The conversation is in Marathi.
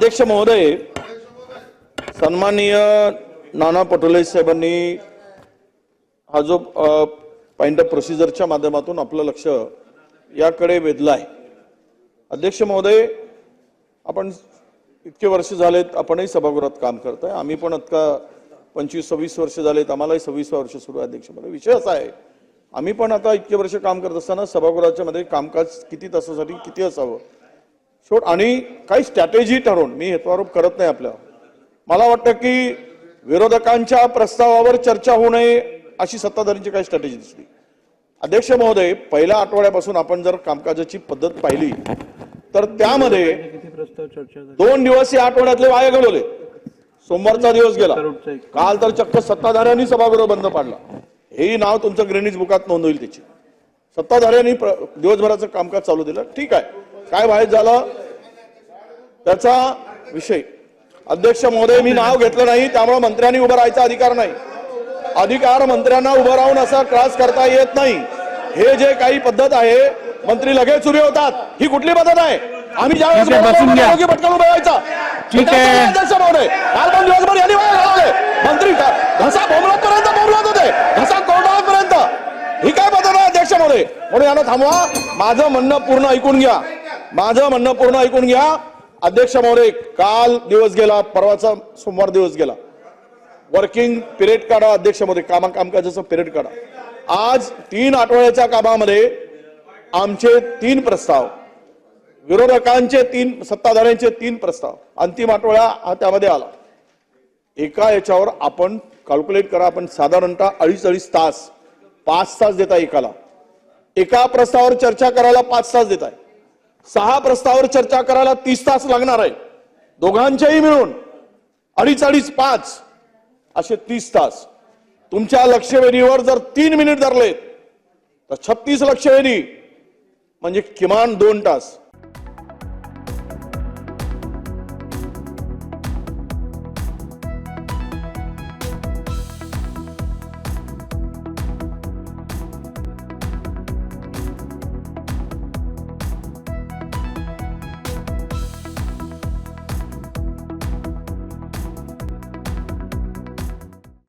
अध्यक्ष महोदय सन्माननीय नाना पटोले साहेबांनी हा जो पॉइंट ऑफ प्रोसिजरच्या माध्यमातून आपलं लक्ष याकडे वेधलं आहे अध्यक्ष महोदय आपण इतके वर्ष झालेत आपणही सभागृहात काम करताय. आम्ही पण आता पंचवीस सव्वीस वर्ष झालेत आम्हालाही सव्वीस वर्ष सुरू आहे अध्यक्ष महोदय. विषय असा आहे आम्ही पण आता इतके वर्ष काम करत असताना सभागृहाच्या मध्ये कामकाज किती तासासाठी किती असावं? शेवट आणि काही स्ट्रॅटेजी ठरवून मी हेतुआरोप करत नाही आपल्यावर. मला वाटतं की विरोधकांच्या प्रस्तावावर चर्चा होऊ नये अशी सत्ताधारींची काही स्ट्रॅटेजी दिसली. अध्यक्ष महोदय पहिल्या आठवड्यापासून आपण जर कामकाजाची पद्धत पाहिली तर त्यामध्ये दोन दिवस या आठवड्यातले वाया घालवले. सोमवारचा दिवस गेला. काल तर चक्क सत्ताधाऱ्यांनी सभागृह बंद पाडला. हेही नाव तुमचं ग्रेनिज बुकात नोंद होईल त्याची. सत्ताधाऱ्यांनी दिवसभराचं कामकाज चालू दिलं. ठीक आहे. काय वाईट झालं? त्याचा विषय. अध्यक्ष महोदय मी नाव घेतलं नाही त्यामुळे मंत्र्यांनी उभं राहायचा अधिकार नाही. अधिकार मंत्र्यांना उभं राहून असा त्रास करता येत नाही. हे जे काही पद्धत आहे मंत्री लगेच उभे होतात. ही कुठली पद्धत आहे? आम्ही ज्यावेळेस पटकन उभे व्हायचा ठीक आहे. अध्यक्ष महोदय. काल पण दिवसभर यांनी मंत्री घसा बोमलतपर्यंत बोमलत होते. घसा कोर्टापर्यंत ही काय पद्धत आहे अध्यक्ष महोदय? म्हणून यांना थांबवा. माझं म्हणणं पूर्ण ऐकून घ्या. माझं म्हणणं पूर्ण ऐकून घ्या. अध्यक्ष महोदय काल दिवस गेला परवाचा सोमवार दिवस गेला. वर्किंग पिरियड काढा अध्यक्ष महोदय कामा कामकाजाचं पिरियड काढा. आज तीन आठवड्याच्या कामामध्ये आमचे तीन प्रस्ताव विरोधकांचे तीन सत्ताधाऱ्यांचे तीन प्रस्ताव अंतिम आठवडा हा त्यामध्ये आला. एका याच्यावर आपण कॅल्क्युलेट करा आपण साधारणतः अडीच अडीच तास पाच तास देता एकाला. एका प्रस्तावावर चर्चा करायला पाच तास देताय. सहा प्रस्तावावर चर्चा करायला तीस तास लागणार आहे. दोघांच्याही मिळून अडीच अडीच पाच असे तीस तास. तुमच्या लक्षवेधीवर जर तीन मिनिट धरलेत तर छत्तीस लक्षवेधी म्हणजे किमान दोन तास.